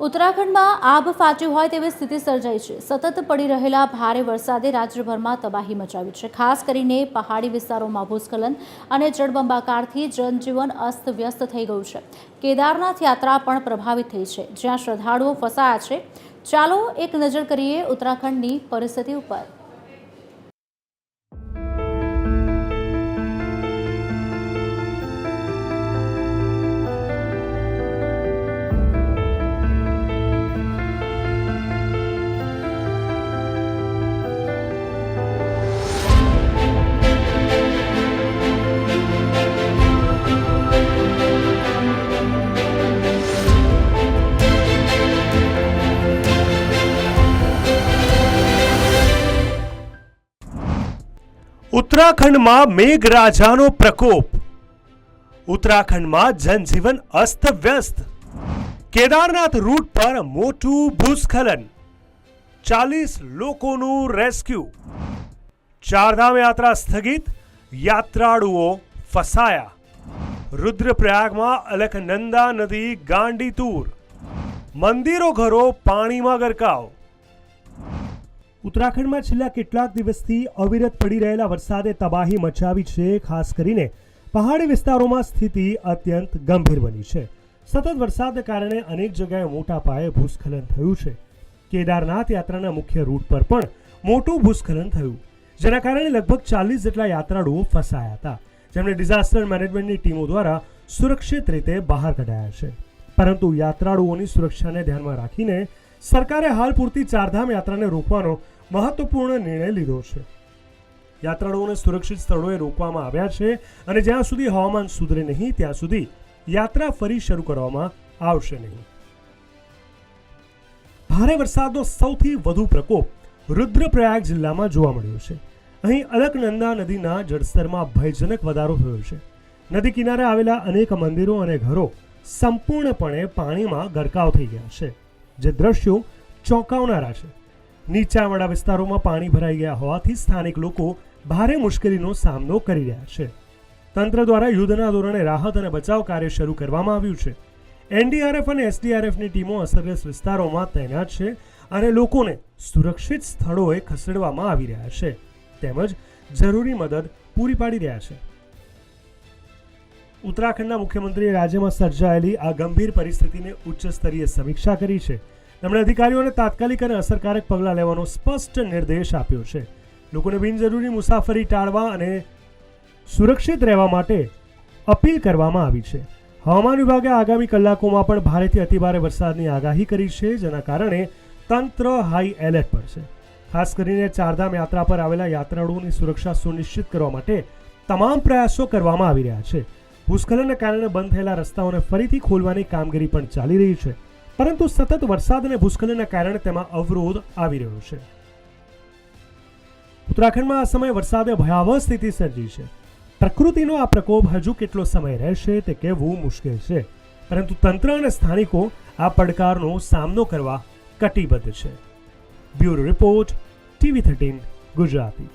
ઉત્તરાખંડમાં આબ ફાટ્યું હોય તેવી સ્થિતિ સર્જાઈ છે. સતત પડી રહેલા ભારે વરસાદે રાજ્યભરમાં તબાહી મચાવી છે. ખાસ કરીને પહાડી વિસ્તારોમાં ભૂસ્ખલન અને જળબંબાકારથી જનજીવન અસ્તવ્યસ્ત થઈ ગયું છે. કેદારનાથ યાત્રા પણ પ્રભાવિત થઈ છે. જ્યાં શ્રદ્ધાળુઓ ફસાયા છે. ચાલો એક નજર કરીએ ઉત્તરાખંડની પરિસ્થિતિ ઉપર. ઉત્તરાખંડમાં મેઘરાજાનો પ્રકોપ. ઉત્તરાખંડમાં જનજીવન અસ્તવ્યસ્ત. કેદારનાથ રૂટ પર મોટું ભૂસ્ખલન. ચાલીસ લોકોનું રેસ્ક્યુ ચારધામ યાત્રા સ્થગિત. યાત્રાળુઓ ફસાયા. રુદ્રપ્રયાગમાં અલકનંદા નદી ગાંડીતૂર. મંદિરો ઘરો પાણીમાં ગરકાવ. ઉત્તરાખંડમાં છેલ્લા કેટલાક દિવસથી અવિરત પડી રહેલા વરસાદે તબાહી મચાવી છે, ખાસ કરીને પહાડી વિસ્તારોમાં સ્થિતિ અત્યંત ગંભીર બની છે. સતત વરસાદને કારણે અનેક જગ્યાએ મોટા પાયે ભૂસ્ખલન થયું છે. કેદારનાથ યાત્રાના મુખ્ય રૂટ પર પણ મોટું ભૂસ્ખલન થયું. જેના કારણે લગભગ ચાલીસ જેટલા યાત્રાળુઓ ફસાયા હતા, જેમને ડિઝાસ્ટર મેનેજમેન્ટની ટીમો દ્વારા સુરક્ષિત રીતે બહાર કઢાયા છે. પરંતુ યાત્રાળુઓની સુરક્ષાને ધ્યાનમાં રાખીને સરકારે હાલ પૂરતી ચારધામ યાત્રાને રોકવાનો મહત્વપૂર્ણ નિર્ણય લીધો છે. યાત્રાળુઓને સુરક્ષિત સ્થળોએ રોકવામાં આવ્યા છે અને જ્યાં સુધી હવામાન સુધરે નહીં, ત્યાં સુધી યાત્રા ફરી શરૂ કરવામાં આવશે નહીં. ભારે વરસાદનો સૌથી વધુ પ્રકોપ રુદ્રપ્રયાગ જિલ્લામાં જોવા મળ્યો છે. અહીં અલકનંદા નદીના જળસ્તરમાં ભયજનક વધારો થયો છે. નદી કિનારે આવેલા અનેક મંદિરો અને ઘરો સંપૂર્ણપણે પાણીમાં ગરકાવ થઈ ગયા છે. જે દ્રશ્યો ચોંકાવનારા છે. નીચાણવાળા વિસ્તારોમાં પાણી ભરાઈ ગયા હોવાથી સ્થાનિક લોકો ભારે મુશ્કેલીનો સામનો કરી રહ્યા છે. તંત્ર દ્વારા યુદ્ધના ધોરણે રાહત અને બચાવ કાર્ય શરૂ કરવામાં આવ્યું છે. એનડીઆરએફ અને એસડીઆરએફની ટીમો અસરગ્રસ્ત વિસ્તારોમાં તૈનાત છે અને લોકોને સુરક્ષિત સ્થળોએ ખસેડવામાં આવી રહ્યા છે. તેમજ જરૂરી મદદ પૂરી પાડી રહ્યા છે. ઉત્તરાખંડના મુખ્યમંત્રીએ રાજ્યમાં સર્જાયેલી આ ગંભીર પરિસ્થિતિની ઉચ્ચ સ્તરીય સમીક્ષા કરી છે. તેમણે અધિકારીઓને તાત્કાલિક અને અસરકારક પગલાં લેવાનો સ્પષ્ટ નિર્દેશ આપ્યો છે. લોકોને બિનજરૂરી મુસાફરી ટાળવા અને સુરક્ષિત રહેવા માટે અપીલ કરવામાં આવી છે. હવામાન વિભાગે આગામી કલાકોમાં પણ ભારેથી અતિભારે વરસાદની આગાહી કરી છે, જેના કારણે તંત્ર હાઈ એલર્ટ પર છે. ખાસ કરીને ચારધામ યાત્રા પર આવેલા યાત્રાળુઓની સુરક્ષા સુનિશ્ચિત કરવા માટે તમામ પ્રયાસો કરવામાં આવી રહ્યા છે. ભૂસ્ખલનને કારણે બંધ થયેલા રસ્તાઓને ફરીથી ખોલવાની કામગીરી પણ ચાલી રહી છે. પરંતુ સતત વરસાદ અને ભૂસ્ખલનના કારણે તેમાં અવરોધ આવી રહ્યો છે. ઉત્તરાખંડમાં આ સમયે વરસાદે ભયાવહ સ્થિતિ સર્જી છે. પ્રકૃતિનો આ પ્રકોપ હજુ કેટલો સમય રહેશે તે કહેવું મુશ્કેલ છે. પરંતુ તંત્ર અને સ્થાનિકો આ પડકારનો સામનો કરવા કટિબદ્ધ છે. Bureau report TV thirteen Gujarati.